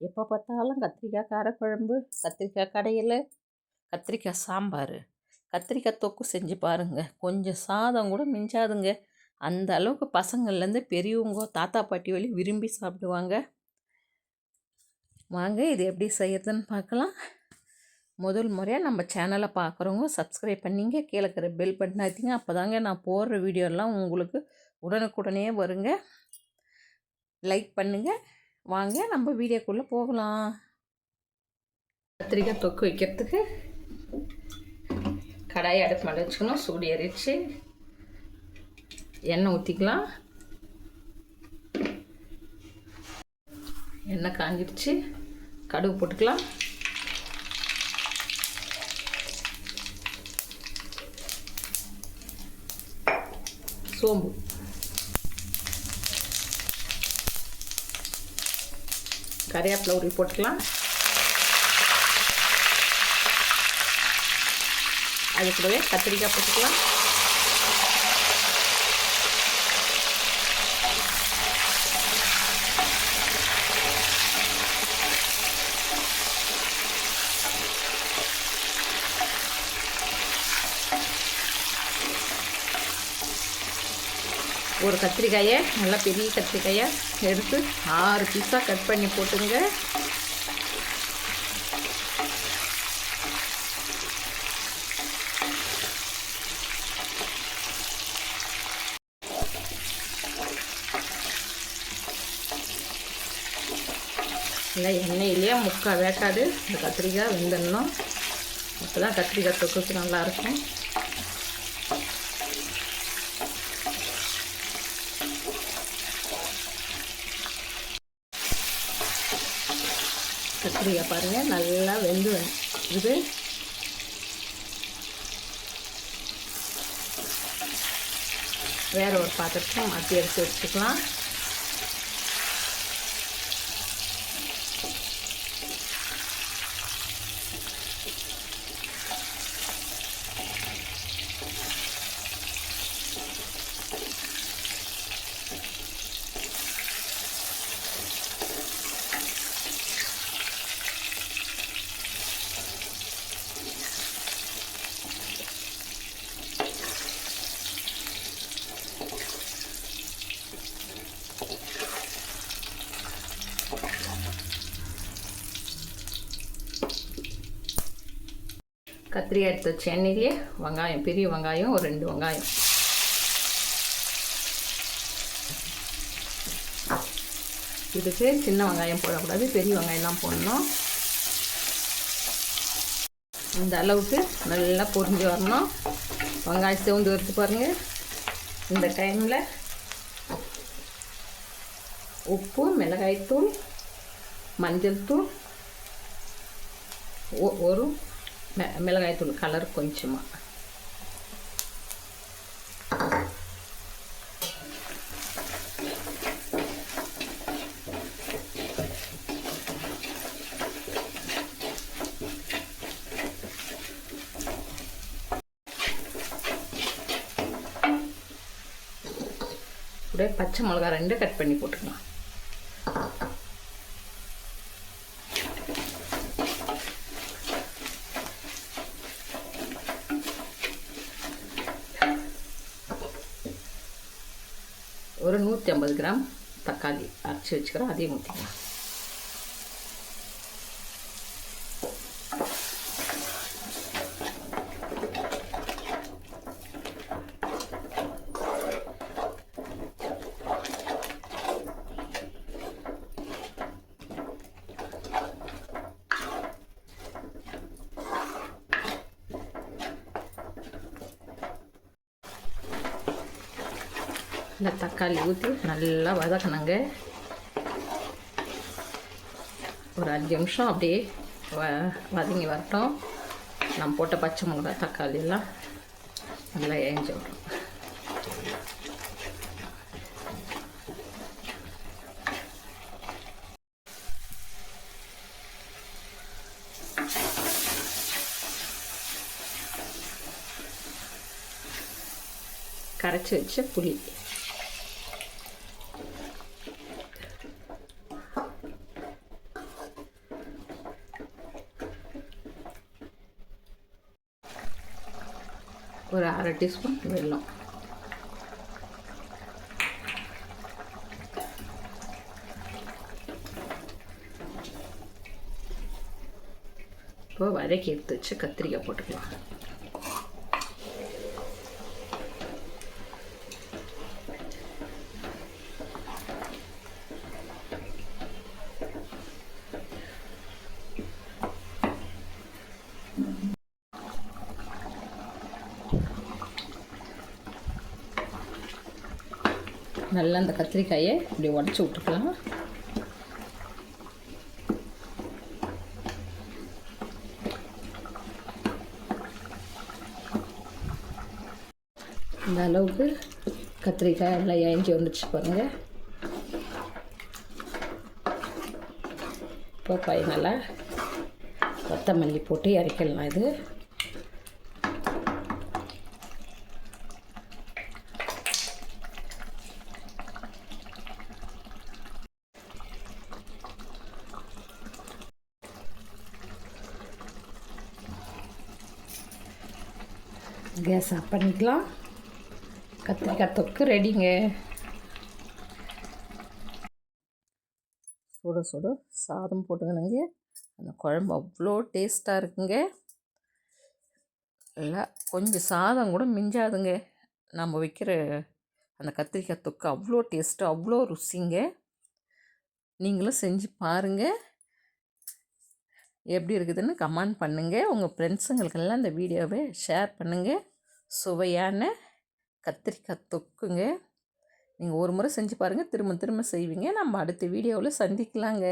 எப்போ பார்த்தாலும் கத்திரிக்காய் காரக்குழம்பு கத்திரிக்காய் கடையில் கத்திரிக்காய் சாம்பார் கத்திரிக்காய் தொக்கு செஞ்சு பாருங்கள் கொஞ்சம் சாதம் கூட மிஞ்சாதுங்க. அந்த அளவுக்கு பசங்கள்லேருந்து பெரியவங்க தாத்தா பாட்டி வழி விரும்பி சாப்பிடுவாங்க. வாங்க இது எப்படி செய்யறதுன்னு பார்க்கலாம். முதல் முறையாக நம்ம சேனலை பார்க்குறவங்க சப்ஸ்கிரைப் பண்ணிங்க. கீழே இருக்கிற பெல் பட்டன் ஆற்றிங்க அப்போ தாங்க நான் போடுற வீடியோலாம் உங்களுக்கு உடனுக்குடனே வருங்க. லைக் பண்ணுங்கள் வாங்க நம்ம வீடியோக்குள்ளே போகலாம். கத்திரிக்காய் தொக்கு வைக்கிறதுக்கு கடாயை அடுப்பு மேலே வச்சுக்கணும் சூடு எரிச்சு எண்ணெய் ஊற்றிக்கலாம் எண்ணெய் காஞ்சிடுச்சு. கடுகு போட்டுக்கலாம். சோம்பு. கறிவேப்பிலை உருவி போட்டுக்கலாம். அது கூடவே கத்திரிக்காய் போட்டுக்கலாம். ஒரு கத்திரிக்காயை நல்லா பெரிய கத்திரிக்காயை எடுத்து ஆறு பீஸாக கட் பண்ணி போட்டுங்க. இல்லை எண்ணெயிலேயே முக்கால் வேக்காடு இந்த கத்திரிக்காய் வெந்துடணும். அப்போ தான் கத்திரிக்காய் தொக்குக்கு நல்லாயிருக்கும் கத்திரிக்காய் பாருங்கள் நல்லா வெந்து இது வேறு ஒரு பாத்திரத்தை மாற்றி எடுத்து வச்சுக்கலாம். கத்திரிக்காய் எடுத்து வச்ச எண்ணெயிலே வெங்காயம் பெரிய வெங்காயம் ஒரு ரெண்டு வெங்காயம். இதுக்கு சின்ன வெங்காயம் போடக்கூடாது பெரிய வெங்காயம் தான் போடணும். இந்த அளவுக்கு நல்லா பொரிஞ்சு வரணும். வெங்காயம் சிவந்து வறுத்து பாருங்கள் இந்த டைமில் உப்பு மிளகாய்த்தூள் மஞ்சள் தூள் ஒரு மிளகாய்த்தூள் கலர் கொஞ்சமாக அப்படியே பச்சை மிளகா ரெண்டு கட் பண்ணி போட்டுக்கலாம் ஒரு நூற்றி ஐம்பது கிராம் தக்காளி அரைச்சி வச்சுக்கிறோம் அதையும் ஊற்றிக்கலாம் இந்த தக்காளி ஊற்றி நல்லா வதக்கணுங்க. ஒரு அஞ்சு நிமிஷம் அப்படியே வ வதங்கி வரட்டும். நம்ம போட்ட பச்சை மிளகா தக்காளி எல்லாம் நல்லா ஏஞ்சி விட்றோம் கரைச்சி வச்ச புளி. ஒரு அரை டீஸ்பூன் வெல்லம். இப்போ வதக்கி எடுத்து வச்சு கத்திரிக்காய் போட்டுக்கலாம். நல்லா அந்த கத்திரிக்காயை இப்படி உடச்சி விட்டுக்கலாம். இந்த அளவுக்கு கத்திரிக்காய் எல்லாம் ஏஞ்சி வந்துச்சு பாருங்கள் இப்போ ஃபைனலாக கொத்தமல்லி போட்டு இறக்கிடலாம் இது. கேஸ் ஆஃப் பண்ணிக்கலாம். கத்திரிக்காய் தொக்கு ரெடிங்க சுட சுட சாதம் போட்டுக்கணுங்க. அந்த குழம்பு அவ்வளோ டேஸ்ட்டாக இருக்குங்க. இல்லை கொஞ்சம் சாதம் கூட மிஞ்சாதுங்க. நம்ம வைக்கிற அந்த கத்திரிக்காய் தொக்கு அவ்வளோ டேஸ்ட்டு அவ்வளோ ருசிங்க. நீங்களும் செஞ்சு பாருங்கள் எப்படி இருக்குதுன்னு கமெண்ட் பண்ணுங்கள் உங்கள் ஃப்ரெண்ட்ஸுங்களுக்கெல்லாம் இந்த வீடியோவை ஷேர் பண்ணுங்கள் சுவையான கத்திரிக்காய் தொக்குங்க. நீங்கள் ஒரு முறை செஞ்சு பாருங்கள் திரும்ப திரும்ப செய்வீங்க. நம்ம அடுத்த வீடியோவில் சந்திக்கலாங்க.